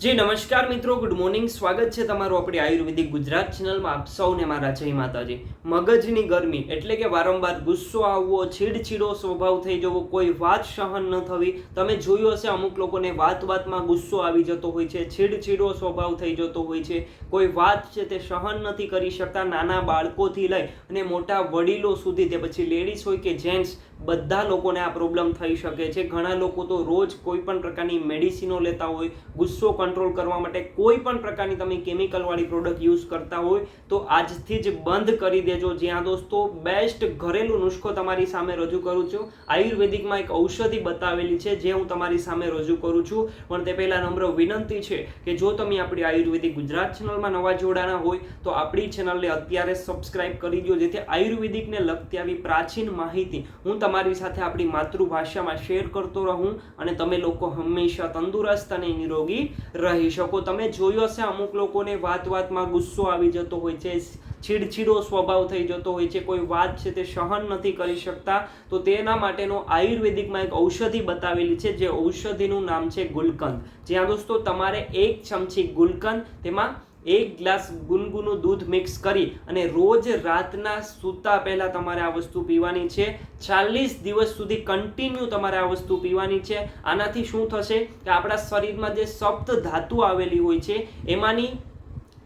જી, નમસ્કાર મિત્રો. Good morning સ્વાગત છે તમારું આપણી આયુર્વેદિક ગુજરાત ચેનલમાં આપ સૌને મારા જય માતાજી. મગજની ગરમી એટલે કે વારંવાર ગુસ્સો આવવો, છીડછીડો સ્વભાવ થઈ જવો, કોઈ વાત સહન ન થવી. તમે જોયું હશે અમુક લોકોને વાત વાતમાં ગુસ્સો આવી જતો હોય છે, છીડછીડો સ્વભાવ થઈ જતો હોય છે. કોઈ વાત છે તે સહન નથી કરી શકતા, નાના બાળકોથી લઈ અને મોટા વડીલો સુધી. તે પછી લેડીઝ હોય કે જેન્ટ્સ બધા લોકોને આ પ્રોબ્લેમ થઈ શકે છે. ઘણા લોકો તો રોજ કોઈ પણ પ્રકારની મેડિસિનો લેતા હોય, ગુસ્સો કંટ્રોલ કરવા માટે કોઈ પણ પ્રકારની તમે કેમિકલ વાળી પ્રોડક્ટ યુઝ કરતા હોય, તો આજથી જ બંધ કરી દેજો. જ્યાં દોસ્તો બેસ્ટ ઘરેલું નુસ્ખો તમારી સામે રજૂ કરું છું. આયુર્વેદિકમાં એક ઔષધિ બતાવેલી છે, જે હું તમારી સામે રજૂ કરું છું. પણ તે પહેલાં નમ્ર વિનંતી છે કે જો તમે આપણી આયુર્વેદિક ગુજરાત ચેનલમાં નવા જોડાણા હોય, તો આપણી ચેનલને અત્યારે સબસ્ક્રાઇબ કરી દો, જેથી આયુર્વેદિકને લગતી આવી પ્રાચીન માહિતી હું તમારી સાથે આપણી માતૃભાષામાં શેર કરતો રહું અને તમે લોકો હંમેશા તંદુરસ્ત અને નિરોગી રહી શકો. તમે જોયો હશે, અમુક લોકોને વાત વાતમાં ગુસ્સો આવી જતો હોય છે, છીડછીડો સ્વભાવ થઈ જતો હોય છે. કોઈ વાત છે તે સહન નથી કરી શકતા. તો તેના માટેનો આયુર્વેદિકમાં એક ઔષધિ બતાવેલી છે, જે ઔષધિનું નામ છે ગુલકંદ. જ્યાં દોસ્તો, તમારે એક ચમચી ગુલકંદ તેમાં એક ગ્લાસ ગુનગુનું દૂધ મિક્સ કરી અને રોજ રાતના સૂતા પહેલાં તમારે આ વસ્તુ પીવાની છે. ચાલીસ દિવસ સુધી કન્ટિન્યુ તમારે આ વસ્તુ પીવાની છે. આનાથી શું થશે કે આપણા શરીરમાં જે સપ્ત ધાતુ આવેલી હોય છે, એમાંની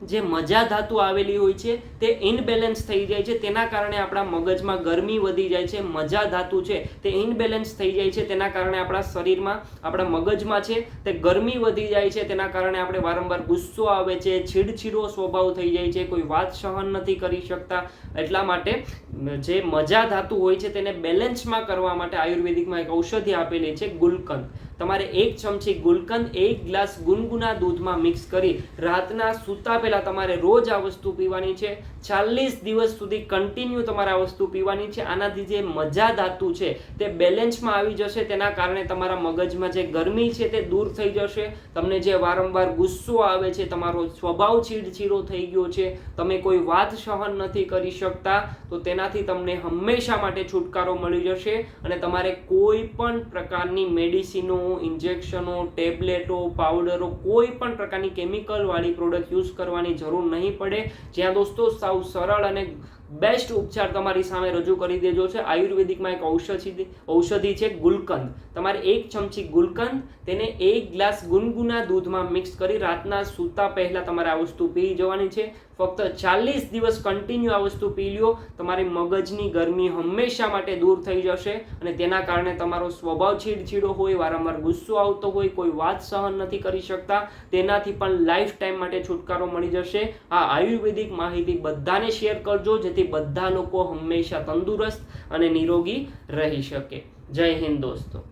જે મજા ધાતુ આવેલી હોય છે, તે ઇનબેલેન્સ થઈ જાય છે. તેના કારણે આપણા મગજમાં ગરમી વધી જાય છે, મજા ધાતુ છે, તે ઇનબેલેન્સ થઈ જાય છે. તેના કારણે આપણા શરીરમાં, આપણા મગજમાં છે, તે ગરમી વધી જાય છે. તેના કારણે આપણે વારંવાર ગુસ્સો આવે છે, છીડછીડો સ્વભાવ થઈ જાય છે. કોઈ વાત સહન નથી કરી શકતા. એટલા માટે જે મજા ધાતુ હોય છે, તેને બેલેન્સમાં કરવા માટે આયુર્વેદિકમાં એક ઔષધિ આપેલી છે, ગુલકંદ. તમારે એક ચમચી ગુલકંદ, એક ગ્લાસ ગુનગુના દૂધમાં મિક્સ કરી રાતના સૂતા પહેલાં તમારે રોજ આ વસ્તુ પીવાની છે. ચાલીસ દિવસ સુધી કન્ટિન્યુ તમારે આ વસ્તુ પીવાની છે. આનાથી જે મજા ધાતુ છે તે બેલેન્સમાં આવી જશે. તેના કારણે તમારા મગજમાં જે ગરમી છે તે દૂર થઈ જશે. તમને જે વારંવાર ગુસ્સો આવે છે, તમારો સ્વભાવ ચીડચીડો થઈ ગયો છે, તમે કોઈ વાત સહન નથી કરી શકતા, તો તેનાથી તમને હંમેશા માટે છુટકારો મળી જશે અને તમારે કોઈ પણ પ્રકારની મેડિસિનો ઇન્જેક્શનો, ટેબ્લેટો, પાવડરો, કોઈ પણ પ્રકારની કેમિકલ વાળી પ્રોડક્ટ યુઝ કરવાની જરૂર નહીં પડે. જ્યાં દોસ્તો સાવ સરળ અને બેસ્ટ ઉપચાર તમારી સામે રજૂ કરી દેજો છે. આયુર્વેદિકમાં એક ઔષધિ ઔષધિ છે ગુલકંદ. તમારે એક ચમચી ગુલકંદ, તેને એક ગ્લાસ ગુનગુના દૂધમાં મિક્સ કરી રાતના સૂતા પહેલાં તમારે આ વસ્તુ પી જવાની છે. ફક્ત ચાલીસ દિવસ કન્ટિન્યુ આ વસ્તુ પી લ્યો. તમારી મગજની ગરમી હંમેશા માટે દૂર થઈ જશે અને તેના કારણે તમારો સ્વભાવ છીડછીડો હોય, વારંવાર ગુસ્સો આવતો હોય, કોઈ વાત સહન નથી કરી શકતા. તેનાથી પણ લાઈફ ટાઈમ માટે છુટકારો મળી જશે. આ આયુર્વેદિક માહિતી બધાને શેર કરજો જેથી બધા લોકો હંમેશા તંદુરસ્ત અને નિરોગી રહી શકે. જય હિન્દ દોસ્તો.